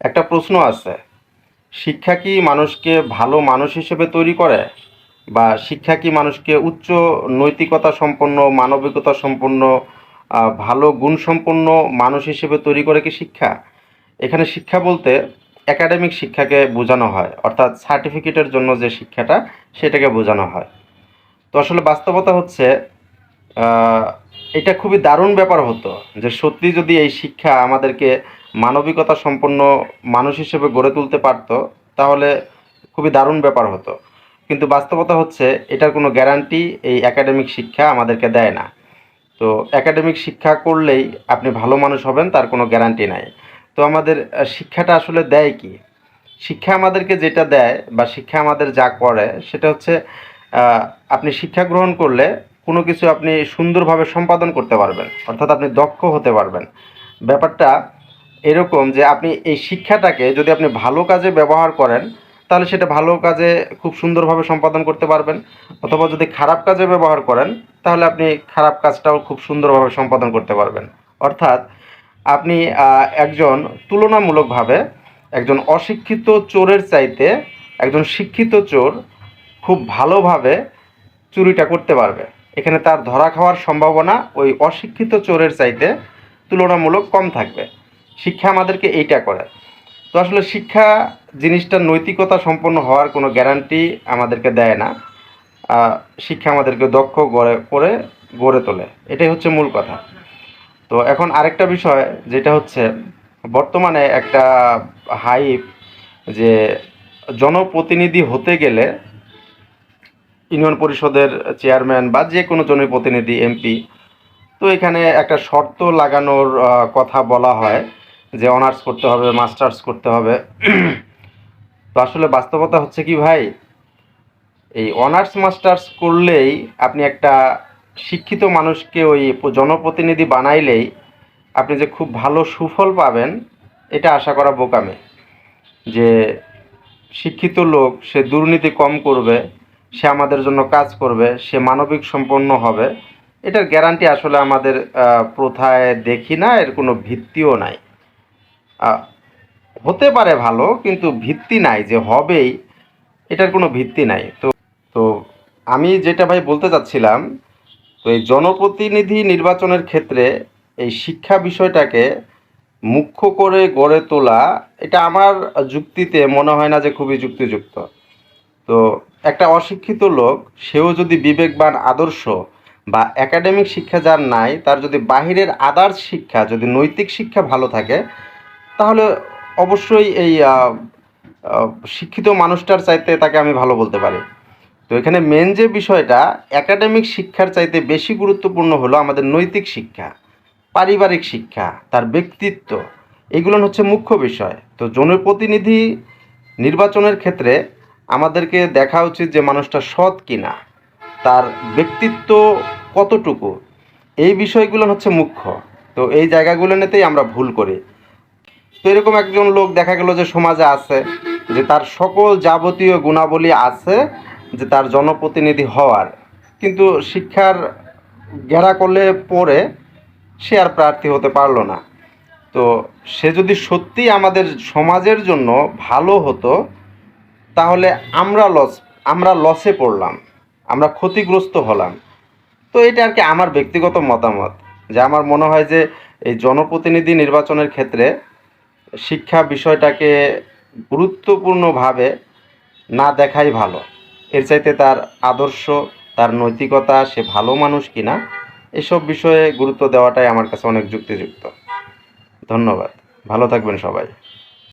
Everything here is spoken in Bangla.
একটা প্রশ্ন আছে। শিক্ষা কি মানুষকে ভালো মানুষ হিসেবে তৈরি করে? বা শিক্ষা কি মানুষকে উচ্চ নৈতিকতা সম্পন্ন, মানবিকতা সম্পন্ন ভালো গুণসম্পন্ন মানুষ হিসেবে তৈরি করে কি শিক্ষা? এখানে শিক্ষা বলতে একাডেমিক শিক্ষাকে বোঝানো হয়, অর্থাৎ সার্টিফিকেটের জন্য যে শিক্ষাটা সেটাকে বোঝানো হয়। তো আসলে বাস্তবতা হচ্ছে এটা খুবই দারুণ ব্যাপার হতো যে সত্যি যদি এই শিক্ষা আমাদেরকে মানবিকতা সম্পন্ন মানুষ হিসেবে গড়ে তুলতে পারতো, তাহলে খুবই দারুণ ব্যাপার হতো। কিন্তু বাস্তবতা হচ্ছে, এটার কোনো গ্যারান্টি এই একাডেমিক শিক্ষা আমাদেরকে দেয় না। তো একাডেমিক শিক্ষা করলেই আপনি ভালো মানুষ হবেন, তার কোনো গ্যারান্টি নাই। তো আমাদের শিক্ষাটা আসলে দেয় কি? শিক্ষা আমাদেরকে যেটা দেয় বা শিক্ষা আমাদের যা করে, সেটা হচ্ছে আপনি শিক্ষা গ্রহণ করলে কোনো কিছু আপনি সুন্দরভাবে সম্পাদন করতে পারবেন, অর্থাৎ আপনি দক্ষ হতে পারবেন। ব্যাপারটা এরকম যে আপনি এই শিক্ষাটাকে যদি আপনি ভালো কাজে ব্যবহার করেন, তাহলে সেটা ভালো কাজে খুব সুন্দরভাবে সম্পাদন করতে পারবেন। অথবা যদি খারাপ কাজে ব্যবহার করেন, তাহলে আপনি খারাপ কাজটাও খুব সুন্দরভাবে সম্পাদন করতে পারবেন। অর্থাৎ আপনি একজন তুলনামূলকভাবে একজন অশিক্ষিত চোরের চাইতে একজন শিক্ষিত চোর খুব ভালোভাবে চুরিটা করতে পারবে। এখানে তার ধরা খাওয়ার সম্ভাবনা ওই অশিক্ষিত চোরের চাইতে তুলনামূলক কম থাকবে। শিক্ষা আমাদেরকে এইটা করে। তো আসলে শিক্ষা জিনিসটা নৈতিকতা সম্পন্ন হওয়ার কোনো গ্যারান্টি আমাদেরকে দেয় না। শিক্ষা আমাদেরকে দক্ষ গড়ে, করে গড়ে তোলে। এটাই হচ্ছে মূল কথা। তো এখন আরেকটা বিষয়, যেটা হচ্ছে বর্তমানে একটা হাইপ যে জনপ্রতিনিধি হতে গেলে ইউনিয়ন পরিষদের চেয়ারম্যান বা যে কোনো জনপ্রতিনিধি এমপি তো এখানে একটা শর্ত লাগানোর কথা বলা হয়। যে অনার্স করতে হবে মাস্টার্স করতে হবে। তো আসলে বাস্তবতা হচ্ছে কি ভাই? এই অনার্স মাস্টার্স করলেই আপনি একটা শিক্ষিত মানুষকে ওই জনপ্রতিনিধি বানাইলেই আপনি যে খুব ভালো সুফল পাবেন, এটা আশা করা বোকামে। যে শিক্ষিত লোক, সে দুর্নীতি কম করবে, সে আমাদের জন্য কাজ করবে, সে মানবিক সম্পন্ন হবে। এটার গ্যারান্টি আসলে আমাদের প্রথায় দেখি না, এর কোনো ভিত্তিও নাই। হতে পারে ভালো, কিন্তু ভিত্তি নাই যে হবেই, এটার কোনো ভিত্তি নাই। তো তো আমি যেটা ভাই বলতে চাচ্ছিলাম, তো এই জনপ্রতিনিধি নির্বাচনের ক্ষেত্রে এই শিক্ষা বিষয়টাকে মুখ্য করে গড়ে তোলা, এটা আমার যুক্তিতে মনে হয় না যে খুবই যুক্তিযুক্ত। তো একটা অশিক্ষিত লোক, সেও যদি বিবেকবান, আদর্শ বা একাডেমিক শিক্ষা যার নাই, তার যদি বাহিরের আদার্স শিক্ষা, যদি নৈতিক শিক্ষা ভালো থাকে তাহলে অবশ্যই এই শিক্ষিত মানুষটার চাইতে তাকে আমি ভালো বলতে পারি। তো এখানে মেন যে বিষয়টা একাডেমিক শিক্ষার চাইতে বেশি গুরুত্বপূর্ণ হলো আমাদের নৈতিক শিক্ষা, পারিবারিক শিক্ষা, তার ব্যক্তিত্ব, এগুলো হচ্ছে মুখ্য বিষয়। তো জনপ্রতিনিধি নির্বাচনের ক্ষেত্রে আমাদেরকে দেখা উচিত যে মানুষটা সৎ কিনা, তার ব্যক্তিত্ব কতটুকু, এই বিষয়গুলো হচ্ছে মুখ্য। তো এই জায়গাগুলো নিতেই আমরা ভুল করি। এরকম একজন লোক দেখা গেল যে সমাজে আছে, যে তার সকল যাবতীয় গুণাবলী আছে, যে তার জনপ্রতিনিধি হওয়ার। কিন্তু শিক্ষার ঘেরা করলে পরে সে আর প্রার্থী হতে পারল না। তো সে যদি সত্যি আমাদের সমাজের জন্য ভালো হতো, তাহলে আমরা লস আমরা লসে পড়লাম, আমরা ক্ষতিগ্রস্ত হলাম। তো এটা আর কি আমার ব্যক্তিগত মতামত, যে আমার মনে হয় যে এই জনপ্রতিনিধি নির্বাচনের ক্ষেত্রে শিক্ষা বিষয়টাকে গুরুত্বপূর্ণভাবে না দেখাই ভালো। এর চাইতে তার আদর্শ, তার নৈতিকতা, সে ভালো মানুষ কি না এসব বিষয়ে গুরুত্ব দেওয়াটাই আমার কাছে অনেক যুক্তিযুক্ত। ধন্যবাদ। ভালো থাকবেন সবাই।